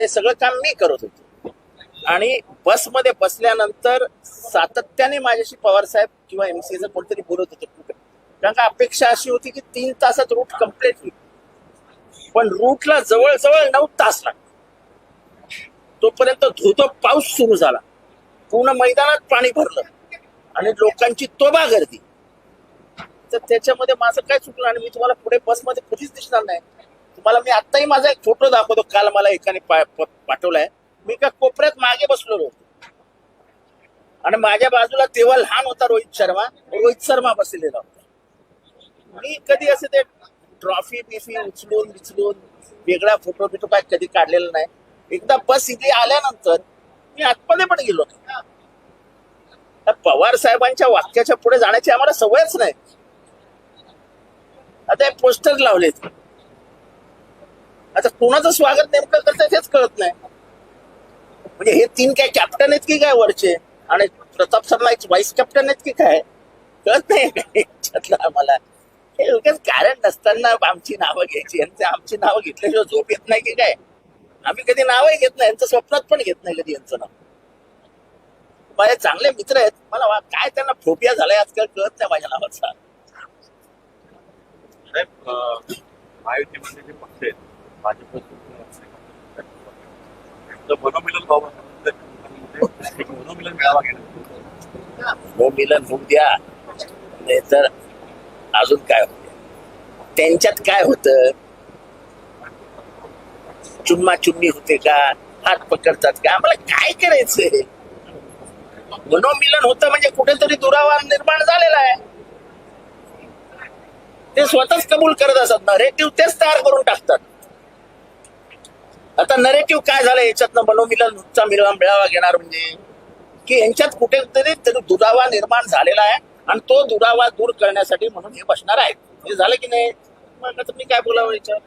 हे सगळं काम मी करत होतो. आणि बसमध्ये बसल्यानंतर सातत्याने माझ्याशी पवार साहेब किंवा एमसीएचं कोणतरी बोलत होते कारण का अपेक्षा अशी होती की तीन तासात रूट कंप्लीट होईल. पण रूटला जवळजवळ नऊ तास लागले. तोपर्यंत धोधो पाऊस सुरू झाला. पूर्ण मैदानात पाणी भरलं आणि लोकांची तोबा गर्दी. तर त्याच्यामध्ये माझं काय चुकलं आणि मी तुम्हाला पुढे बसमध्ये कधीच दिसणार नाही. तुम्हाला मी आत्ताही माझा एक फोटो दाखवतो. काल मला एकाने पाठवलाय. मी एका कोपऱ्यात मागे बसलेलो होतो. आणि माझ्या बाजूला तेव्हा लहान होता रोहित शर्मा. रोहित शर्मा बसलेला होता. मी कधी असे ते ट्रॉफी बिफी उचलून बिचलून वेगळा फोटो बिटो काय कधी काढलेला नाही. एकदा बस इथे आल्यानंतर मी आतमध्ये पण गेलो होतो. पवार साहेबांच्या वाक्याच्या पुढे जाण्याची आम्हाला सवयच नाही. आता हे पोस्टर लावलेत. आता कोणाचं स्वागत नेमकं करतात हेच कळत नाही. म्हणजे हे तीन काय कॅप्टन आहेत की काय वरचे? आणि प्रताप सरला एक व्हाईस कॅप्टन आहेत की काय? कळत नाही. आम्हाला. हे उगाच कारण नसताना आमची नावं घ्यायची. यांचे आमची नावं घेतल्याशिवाय झोप येत नाही की काय? आम्ही कधी नावही घेत नाही. यांचं स्वप्नात पण घेत नाही कधी यांचं नाव. माझे चांगले मित्र आहेत. मला वा- काय त्यांना फोबिया झालाय आजकाल कळत नाही माझ्या नावाचा. महायुतीमध्ये जे पक्ष आहेत मिलन होऊ द्या. नाहीतर अजून काय होत त्यांच्यात काय होत? चुम्मा चुम्मी होते का? हात पकडतात का? आम्हाला काय करायचंय? मनोमिलन होतं म्हणजे कुठेतरी दुरावा निर्माण झालेला आहे. ते स्वतःच कबूल करत असत नरेटिव्ह तेच तयार करून टाकतात. आता नरेटिव्ह काय झालं याच्यातनं? मनोमिलनचा मिळवा मिळावा घेणार म्हणजे. की यांच्यात कुठेतरी तरी दुरावा निर्माण झालेला आहे आणि तो दुरावा दूर करण्यासाठी म्हणून हे बसणार आहे. हे झालं की नाही? मग आता मी काय बोलावं याच्यावर?